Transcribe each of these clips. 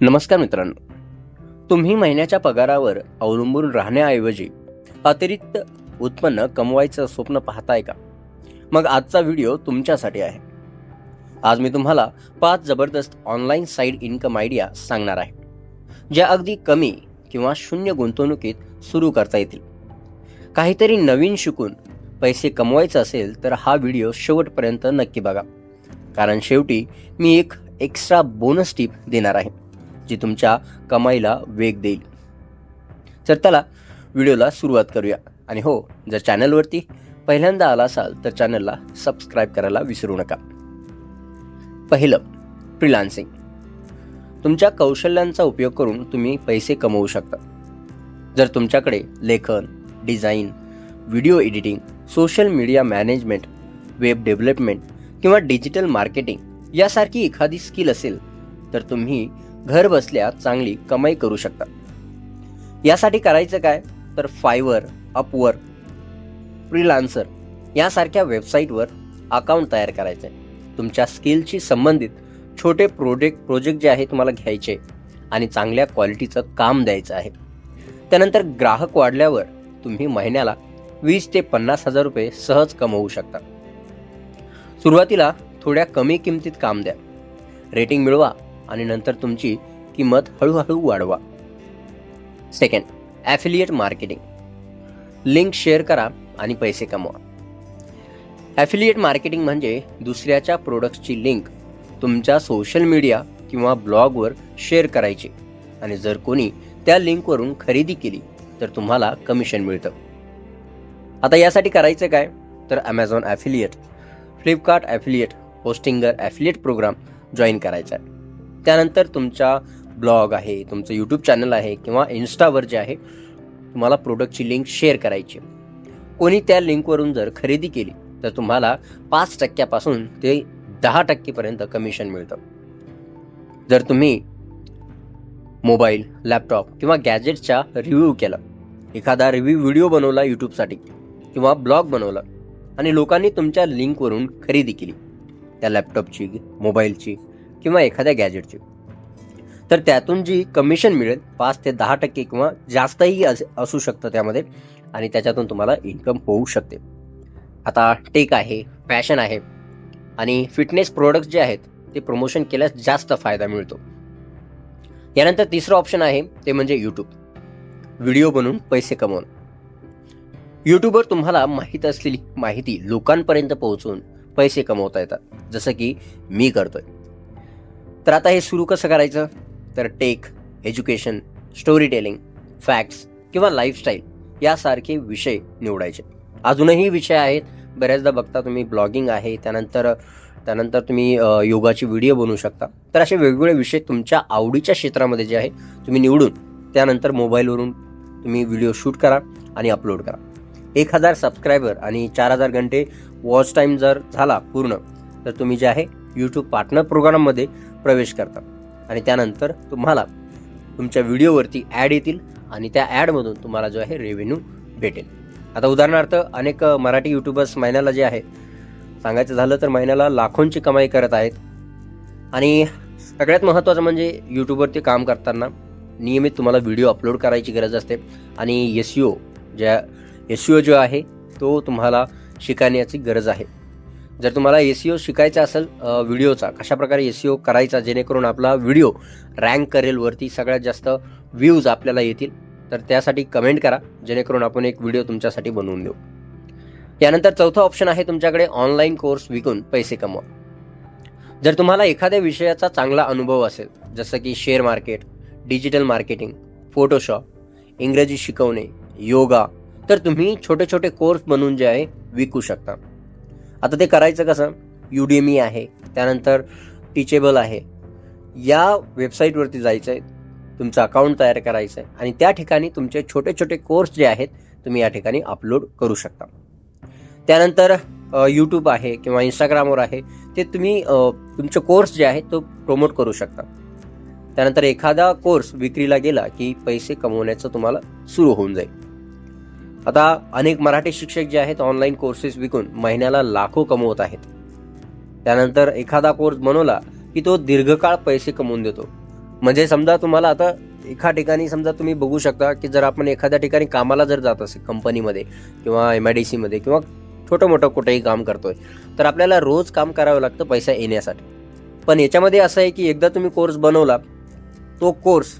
नमस्कार मित्रांनो. तुम्ही महिन्याच्या पगारावर अवलंबून राहण्याऐवजी अतिरिक्त उत्पन्न कमवायचं स्वप्न पाहताय का? मग आजचा व्हिडिओ तुमच्यासाठी आहे. आज मी तुम्हाला पाच जबरदस्त ऑनलाईन साईड इन्कम आयडिया सांगणार आहे. ज्या अगदी कमी किंवा शून्य गुंतवणुकीत सुरू करता येतील. काहीतरी नवीन शिकून पैसे कमवायचं असेल तर हा व्हिडिओ शेवटपर्यंत नक्की बघा. कारण शेवटी मी एक एक्स्ट्रा बोनस टिप देणार आहे. जी तुमच्या कमाईला वेग देईल. तर चला व्हिडिओला सुरुवात करूया. आणि हो जर चॅनलवरती पहिल्यांदा आला असाल तर चॅनलला सबस्क्राईब करायला विसरू नका. पहिलं फ्रीलान्सिंग तुमच्या कौशल्यांचा उपयोग करून तुम्ही पैसे कमवू शकता. जर तुमच्याकडे लेखन design video editing social media management web development किंवा डिजिटल मार्केटिंग यासारखी एखादी स्किल असेल तर तुम्ही घर बसल्या चांगली कमाई करू शकता यासाठी करायचं काय? तर फायवर अपवर फ्रीलान्सर यासारख्या वेबसाईटवर अकाउंट तयार करायचं आहे तुमच्या स्किलशी संबंधित छोटे प्रोजेक्ट प्रोजेक्ट जे आहे तुम्हाला घ्यायचे आणि चांगल्या क्वालिटीचं काम द्यायचं आहे. त्यानंतर ग्राहक वाढल्यावर तुम्ही महिन्याला वीस ते पन्नास हजार रुपये सहज कमवू शकता. सुरुवातीला थोड्या कमी किमतीत काम द्या. रेटिंग मिळवा. आणि नंतर तुमची किंमत हळूहळू वाढवा. Second affiliate marketing link share करा आणि पैसे कमवा. ॲफिलिएट मार्केटिंग म्हणजे दुसऱ्याच्या प्रोडक्ट्सची लिंक तुमच्या सोशल मीडिया किंवा ब्लॉगवर शेअर करायची. आणि जर कोणी त्या लिंकवरून खरेदी केली तर तुम्हाला कमिशन मिळतं. आता यासाठी करायचं काय? तर Amazon affiliate Flipkart affiliate Hostinger affiliate program join करायचा आहे. त्यानंतर तुमचा ब्लॉग आहे तुमचं यूट्यूब चॅनल आहे किंवा इन्स्टावर जे आहे तुम्हाला प्रोडक्टची लिंक शेअर करायची कोणी त्या लिंकवरून जर खरेदी केली तर तुम्हाला पाच टक्क्यापासून ते दहा टक्केपर्यंत कमिशन मिळतं. जर तुम्ही मोबाईल लॅपटॉप किंवा गॅजेटचा रिव्ह्यू केला एखादा रिव्ह्यू व्हिडिओ बनवला यूट्यूबसाठी किंवा ब्लॉग बनवला आणि लोकांनी तुमच्या लिंकवरून खरेदी केली त्या लॅपटॉपची मोबाईलची किंवा एखाद्या गॅजेटची तर त्यातून जी कमिशन मिळेल पाच ते दहा टक्के किंवा जास्तही असू शकतं त्यामध्ये आणि त्याच्यातून तुम्हाला इन्कम होऊ शकते. आता टेक आहे फॅशन आहे आणि फिटनेस प्रोडक्ट्स जे आहेत ते प्रमोशन केल्यास जास्त फायदा मिळतो. यानंतर तिसरं ऑप्शन आहे ते म्हणजे यूट्यूब व्हिडिओ बनवून पैसे कमवणं. यूट्यूबवर तुम्हाला माहीत असलेली माहिती लोकांपर्यंत पोहोचवून पैसे कमवता येतात. जसं की मी करतोय. तर आता हे सुरू कसं करायचं? तर tech education story telling facts किंवा लाईफस्टाईल यासारखे विषय निवडायचे. अजूनही विषय आहेत. बऱ्याचदा बघता तुम्ही ब्लॉगिंग आहे. त्यानंतर त्यानंतर तुम्ही योगाची व्हिडिओ बनवू शकता. तर असे वेगवेगळे विषय तुमच्या आवडीच्या क्षेत्रामध्ये जे आहे तुम्ही निवडून त्यानंतर मोबाईलवरून तुम्ही व्हिडिओ शूट करा आणि अपलोड करा. एक हजार सबस्क्रायबर आणि चार हजार घंटे वॉच टाईम जर झाला पूर्ण तर तुम्ही जे आहे यूट्यूब पार्टनर प्रोग्राममध्ये प्रवेश करता आणि त्यानंतर तुम्हाला तुमच्या व्हिडिओवरती ॲड येतील आणि त्या ॲडमधून तुम्हाला जो आहे रेव्हेन्यू भेटेल. आता उदाहरणार्थ अनेक मराठी यूट्यूबर्स महिन्याला जे आहे सांगायचं झालं तर महिन्याला लाखोंची कमाई करत आहेत. आणि सगळ्यात महत्त्वाचं म्हणजे यूट्यूबवरती काम करताना नियमित तुम्हाला व्हिडिओ अपलोड करायची गरज असते. आणि एस ज्या एस जो आहे तो तुम्हाला शिकण्याची गरज आहे. जर तुम्हाला एस शिकायचा असेल व्हिडिओचा कशाप्रकारे एस करायचा जेणेकरून आपला व्हिडिओ रँक करेल वरती सगळ्यात जास्त व्ह्यूज आपल्याला येतील तर त्यासाठी कमेंट करा जेणेकरून आपण एक व्हिडिओ तुमच्यासाठी बनवून देऊ. यानंतर चौथा ऑप्शन आहे तुमच्याकडे ऑनलाईन कोर्स विकून पैसे कमवा. जर तुम्हाला एखाद्या विषयाचा चांगला अनुभव असेल जसं की share market digital marketing Photoshop इंग्रजी शिकवणे योगा तर तुम्ही छोटे छोटे कोर्स बनवून जे आहे विकू शकता. आता ते करायचं कसं? युडीमी आहे त्यानंतर टीचेबल आहे. या वेबसाईटवरती जायचं आहे तुमचं अकाउंट तयार करायचं आहे आणि त्या ठिकाणी तुमचे छोटे छोटे कोर्स जे आहेत तुम्ही या ठिकाणी अपलोड करू शकता. त्यानंतर यूट्यूब आहे किंवा इंस्टाग्रामवर आहे ते तुम्ही तुमचे कोर्स जे आहेत तो प्रमोट करू शकता. त्यानंतर एखादा कोर्स विक्रीला गेला की पैसे कमवण्याचं तुम्हाला सुरू होऊन जाईल. आता अनेक मराठी शिक्षक जे आहेत ऑनलाईन कोर्सेस विकून महिन्याला लाखो कमवत आहेत. त्यानंतर एखादा कोर्स बनवला की तो दीर्घकाळ पैसे कमवून देतो. म्हणजे समजा तुम्हाला आता एका ठिकाणी समजा तुम्ही बघू शकता की जर आपण एखाद्या ठिकाणी कामाला जर जात असेल कंपनीमध्ये किंवा एम आय डी सीमध्ये किंवा छोटं मोठं कुठेही काम करतोय तर आपल्याला रोज काम करावं लागतं पैसा येण्यासाठी. पण याच्यामध्ये असं आहे की एकदा तुम्ही कोर्स बनवला तो कोर्स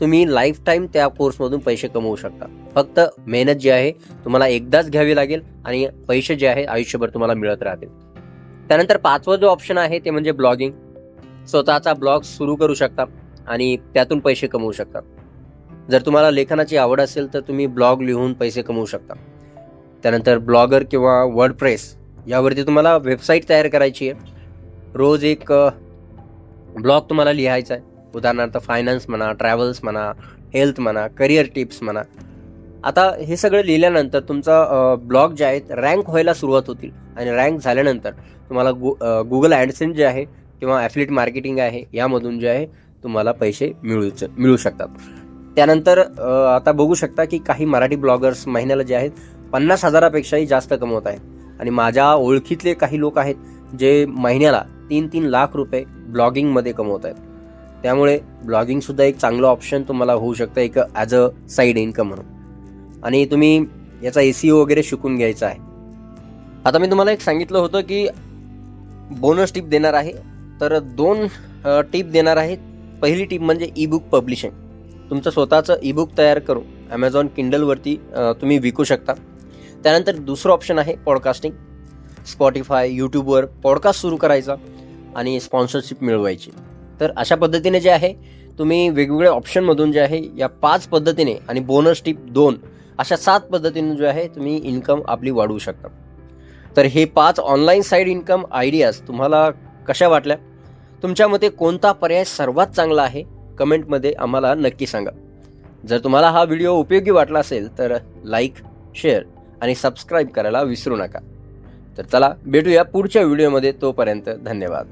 तुम्ही लाईफ टाईम त्या कोर्समधून पैसे कमवू शकता. फक्त मेहनत जी आहे तुम्हाला एकदाच घ्यावी लागेल आणि पैसे जे आहे आयुष्यभर तुम्हाला मिळत राहतील. त्यानंतर पाचवा जो ऑप्शन आहे ते म्हणजे ब्लॉगिंग स्वतःचा ब्लॉग सुरू करू शकता आणि त्यातून पैसे कमवू शकता. जर तुम्हाला लेखनाची आवड असेल तर तुम्ही ब्लॉग लिहून पैसे कमवू शकता. त्यानंतर ब्लॉगर किंवा वर्ड प्रेस यावरती तुम्हाला वेबसाईट तयार करायची आहे. रोज एक ब्लॉग तुम्हाला लिहायचा आहे. उदाहरणार्थ फायनान्स म्हणा ट्रॅव्हल्स म्हणा हेल्थ म्हणा करिअर टिप्स म्हणा. आता हे सगळं लिहिल्यानंतर तुमचा ब्लॉग जे आहेत रँक व्हायला सुरुवात होतील. आणि रँक झाल्यानंतर तुम्हाला गु गुगल ॲडसेन जे आहे किंवा ॲफिलिट मार्केटिंग आहे यामधून जे आहे तुम्हाला पैसे मिळू मिळू शकतात. त्यानंतर आता बघू शकता की काही मराठी ब्लॉगर्स महिन्याला जे आहेत पन्नास हजारापेक्षाही जास्त कमवत आहेत. आणि माझ्या ओळखीतले काही लोक आहेत जे महिन्याला तीन तीन लाख रुपये ब्लॉगिंगमध्ये कमवत आहेत. त्यामुळे ब्लॉगिंगसुद्धा एक चांगलं ऑप्शन तुम्हाला होऊ शकतं एक ॲज अ साईड इन्कम म्हणून. आणि तुम्ही याचा ए सी वगैरे शिकून घ्यायचा आहे. आता मी तुम्हाला एक सांगितलं होतं की बोनस टिप देणार आहे. तर दोन टिप देणार आहेत पहिली टिप म्हणजे ई बुक पब्लिशिंग तुमचं स्वतःचं ई बुक तयार करून ॲमेझॉन किंडलवरती तुम्ही विकू शकता. त्यानंतर दुसरं ऑप्शन आहे पॉडकास्टिंग स्पॉटीफाय यूट्यूबवर पॉडकास्ट सुरू करायचा आणि स्पॉन्सरशिप मिळवायची. तर अशा पद्धतीने जे आहे तुम्ही वेगवेगळ्या ऑप्शनमधून जे आहे या पाच पद्धतीने आणि बोनस टिप दोन अशा सात पद्धतीने जो आहे तुम्ही इन्कम आपली वाढवू शकता. तर हे पाच ऑनलाईन साईड इन्कम आयडियाज तुम्हाला कशा वाटल्या? तुमच्या मते कोणता पर्याय सर्वात चांगला आहे? कमेंटमध्ये आम्हाला नक्की सांगा. जर तुम्हाला हा व्हिडिओ उपयोगी वाटला असेल तर लाईक शेअर आणि सबस्क्राईब करायला विसरू नका. तर चला भेटूया पुढच्या व्हिडिओमध्ये तोपर्यंत धन्यवाद.